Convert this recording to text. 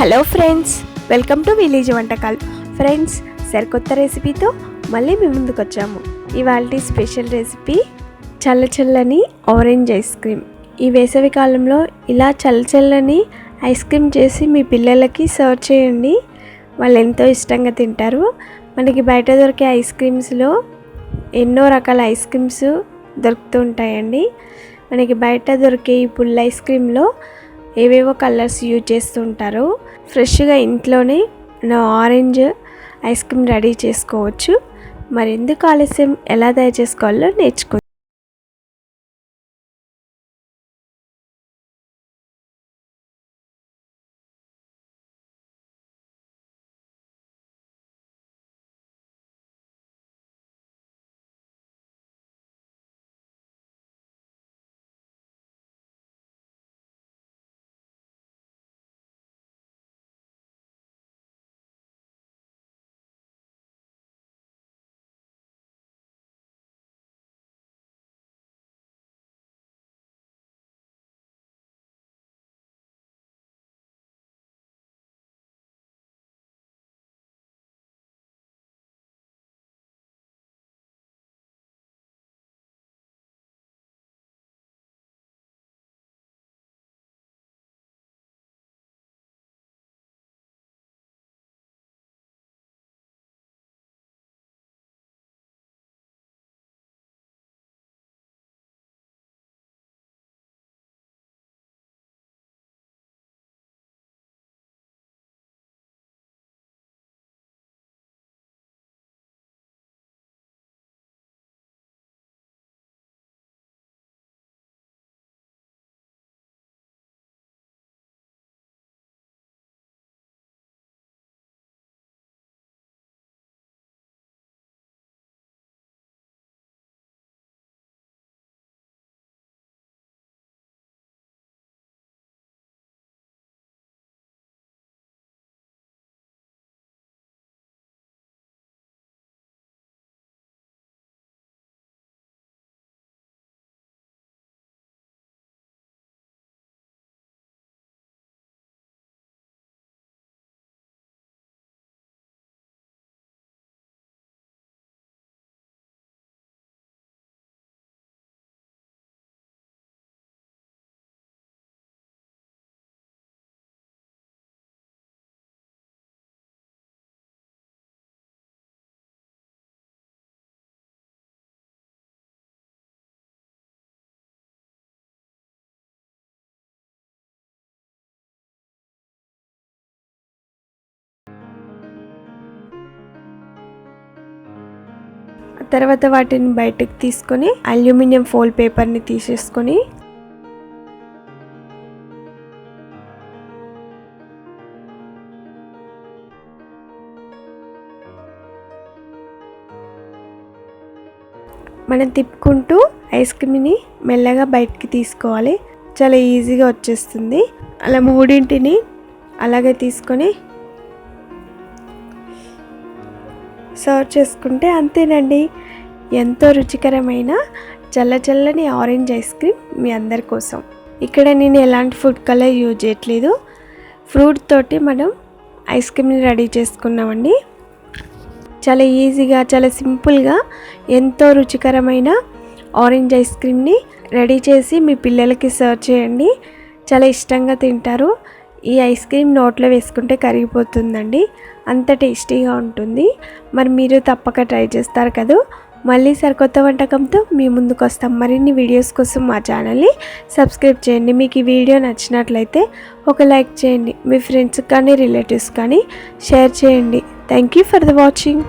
Hello friends welcome to village వంటకాలు. Friends సరికొత్త రెసిపీతో మళ్ళీ మీ ముందుకు వచ్చాము. ఇవాళ స్పెషల్ రెసిపీ చల్ల చల్లని ఆరెంజ్ ఐస్ క్రీమ్. ఈ వేసవి కాలంలో ఇలా చల్ల చల్లని ఐస్ క్రీమ్ చేసి మీ పిల్లలకి సర్వ్ చేయండి. వాళ్ళు ఎంతో ఇష్టంగా తింటారు. మనకి బయట దొరికే ఐస్ క్రీమ్స్లో ఎన్నో రకాల ఐస్ క్రీమ్స్ దొరుకుతూ ఉంటాయండి. మనకి బయట దొరికే ఈ పుల్ ఐస్ క్రీమ్లో ఏవేవో కలర్స్ యూజ్ చేస్తుంటారు ఫ్రెష్గా ఇంట్లోనే నా ఆరెంజ్ ఐస్ క్రీమ్ రెడీ చేసుకోవచ్చు. మరి ఎందుకు ఆలస్యం? ఎలా తయారు చేసుకోవాలో నేర్చుకో తర్వాత వాటిని బయటకు తీసుకొని అల్యూమినియం ఫోల్ పేపర్ని తీసేసుకొని మనం తిప్పుకుంటూ ఐస్ క్రీమ్ని మెల్లగా బయటికి తీసుకోవాలి. చాలా ఈజీగా వచ్చేస్తుంది. అలా మూడింటిని అలాగే తీసుకొని సర్వ్ చేసుకుంటే అంతేనండి. ఎంతో రుచికరమైన చల్ల చల్లని ఆరెంజ్ ఐస్ క్రీమ్ మీ అందరి కోసం. ఇక్కడ నేను ఎలాంటి ఫుడ్ కలర్ యూజ్ చేయట్లేదు. ఫ్రూట్ తోటి మనం ఐస్ క్రీమ్ని రెడీ చేసుకున్నామండి. చాలా ఈజీగా చాలా సింపుల్గా ఎంతో రుచికరమైన ఆరెంజ్ ఐస్ క్రీమ్ని రెడీ చేసి మీ పిల్లలకి సర్వ్ చేయండి. చాలా ఇష్టంగా తింటారు. ఈ ఐస్ క్రీమ్ నోట్లో వేసుకుంటే కరిగిపోతుందండి. అంత టేస్టీగా ఉంటుంది. మరి మీరు తప్పక ట్రై చేస్తారు కదా. మళ్ళీ సరికొత్త వంటకంతో మీ ముందుకు వస్తాం. మరిన్ని వీడియోస్ కోసం మా ఛానల్ని సబ్స్క్రైబ్ చేయండి. మీకు ఈ వీడియో నచ్చినట్లయితే ఒక లైక్ చేయండి. మీ ఫ్రెండ్స్కి కానీ రిలేటివ్స్ కానీ షేర్ చేయండి. Thank you for the watching.